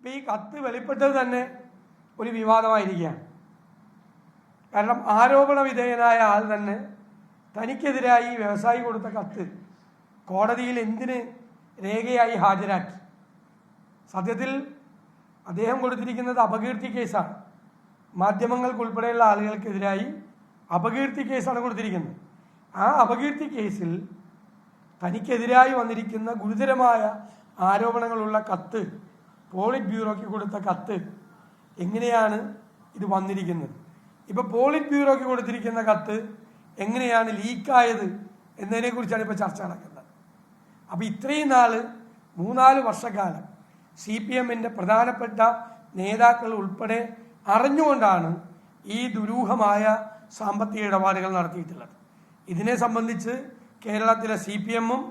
ഇപ്പം ഈ കത്ത് വെളിപ്പെട്ടത് തന്നെ ഒരു വിവാദമായിരിക്കുകയാണ്. കാരണം ആരോപണ വിധേയനായ ആൾ തന്നെ തനിക്കെതിരായി വ്യവസായി കൊടുത്ത കത്ത് കോടതിയിൽ എന്തിന് രേഖയായി ഹാജരാക്കി? സത്യത്തിൽ അദ്ദേഹം കൊടുത്തിരിക്കുന്നത് അപകീർത്തി കേസാണ്. മാധ്യമങ്ങൾക്കുൾപ്പെടെയുള്ള ആളുകൾക്കെതിരായി അപകീർത്തി കേസാണ് കൊടുത്തിരിക്കുന്നത്. ആ അപകീർത്തി കേസിൽ തനിക്കെതിരായി വന്നിരിക്കുന്ന ഗുരുതരമായ ആരോപണങ്ങളുള്ള കത്ത് പോളിറ്റ് ബ്യൂറോയ്ക്ക് കൊടുത്ത കത്ത് എങ്ങനെയാണ് ഇത് വന്നിരിക്കുന്നത്? ഇപ്പൊ പോളിറ്റ് ബ്യൂറോയ്ക്ക് കൊടുത്തിരിക്കുന്ന കത്ത് എങ്ങനെയാണ് ലീക്കായത് എന്നതിനെക്കുറിച്ചാണ് ഇപ്പോൾ ചർച്ച നടക്കുന്നത്. അപ്പോൾ ഇത്രയും നാൾ മൂന്നാൽ വർഷക്കാലം സി പി എമ്മിന്റെ പ്രധാനപ്പെട്ട നേതാക്കൾ ഉൾപ്പെടെ അറിഞ്ഞുകൊണ്ടാണ് ഈ ദുരൂഹമായ സാമ്പത്തിക ഇടപാടുകൾ നടത്തിയിട്ടുള്ളത്. ഇതിനെ സംബന്ധിച്ച് കേരളത്തിലെ സി പി എമ്മും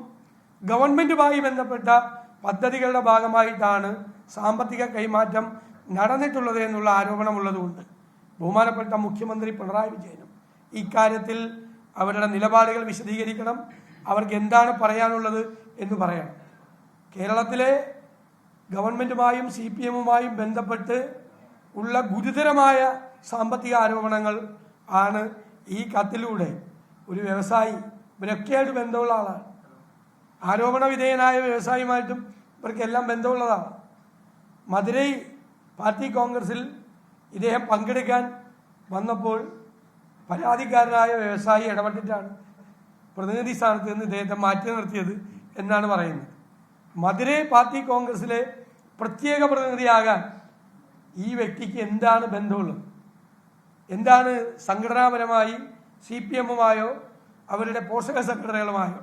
ഗവൺമെന്റുമായി ബന്ധപ്പെട്ട പദ്ധതികളുടെ ഭാഗമായിട്ടാണ് സാമ്പത്തിക കൈമാറ്റം നടന്നിട്ടുള്ളത് എന്നുള്ള ആരോപണമുള്ളതുകൊണ്ട് ബഹുമാനപ്പെട്ട മുഖ്യമന്ത്രി പിണറായി വിജയനും ഇക്കാര്യത്തിൽ അവരുടെ നിലപാടുകൾ വിശദീകരിക്കണം. അവർക്ക് എന്താണ് പറയാനുള്ളത് എന്ന് പറയണം. കേരളത്തിലെ ഗവൺമെന്റുമായും സി പി എമ്മുമായും ബന്ധപ്പെട്ട് ഉള്ള ഗുരുതരമായ സാമ്പത്തിക ആരോപണങ്ങൾ ആണ് ഈ കത്തിലൂടെ ഒരു വ്യവസായി ഇവരൊക്കെയായിട്ട് ബന്ധമുള്ള ആളാണ്. ആരോപണ വിധേയനായ വ്യവസായിയുമായിട്ടും ഇവർക്കെല്ലാം ബന്ധമുള്ളതാണ് മധുരൈ പാർട്ടി കോൺഗ്രസിൽ ഇദ്ദേഹം പങ്കെടുക്കാൻ വന്നപ്പോൾ പരാതിക്കാരനായ വ്യവസായി ഇടപെട്ടിട്ടാണ് പ്രതിനിധി സ്ഥാനത്ത് നിന്ന് ഇദ്ദേഹത്തെ മാറ്റി നിർത്തിയത് എന്നാണ് പറയുന്നത്. മധുരൈ പാർട്ടി കോൺഗ്രസിലെ പ്രത്യേക പ്രതിനിധിയാകാൻ ഈ വ്യക്തിക്ക് എന്താണ് ബന്ധമുള്ളത്? എന്താണ് സംഘടനാപരമായി സി പി എമ്മുമായോ അവരുടെ പോഷക സെക്രട്ടറികളുമായോ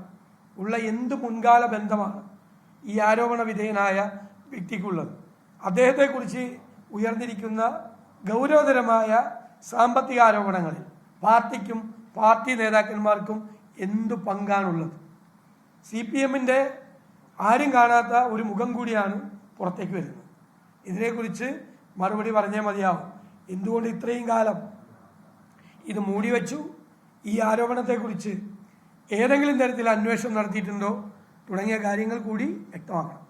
ഉള്ള എന്ത് മുൻകാല ബന്ധമാണ്? ഈ ആരോപണ വിധേയനായ വ്യക്തിക്കുള്ളത്. അദ്ദേഹത്തെക്കുറിച്ച് ഉയർന്നിരിക്കുന്ന ഗൗരവതരമായ സാമ്പത്തിക ആരോപണങ്ങളിൽ പാർട്ടിക്കും പാർട്ടി നേതാക്കന്മാർക്കും എന്തു പങ്കാണുള്ളത്? സി പി എമ്മിന്റെ ആരും കാണാത്ത ഒരു മുഖം കൂടിയാണ് പുറത്തേക്ക് വരുന്നത്. ഇതിനെക്കുറിച്ച് മറുപടി പറഞ്ഞേ മതിയാവും. എന്തുകൊണ്ട് ഇത്രയും കാലം ഇത് മൂടിവെച്ചു? ഈ ആരോപണത്തെക്കുറിച്ച് ഏതെങ്കിലും തരത്തിൽ അന്വേഷണം നടത്തിയിട്ടുണ്ടോ? തുടങ്ങിയ കാര്യങ്ങൾ കൂടി വ്യക്തമാക്കണം.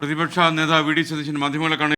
പ്രതിപക്ഷ നേതാവ് വി ഡി സതീശൻ മാധ്യമങ്ങളെ കാണി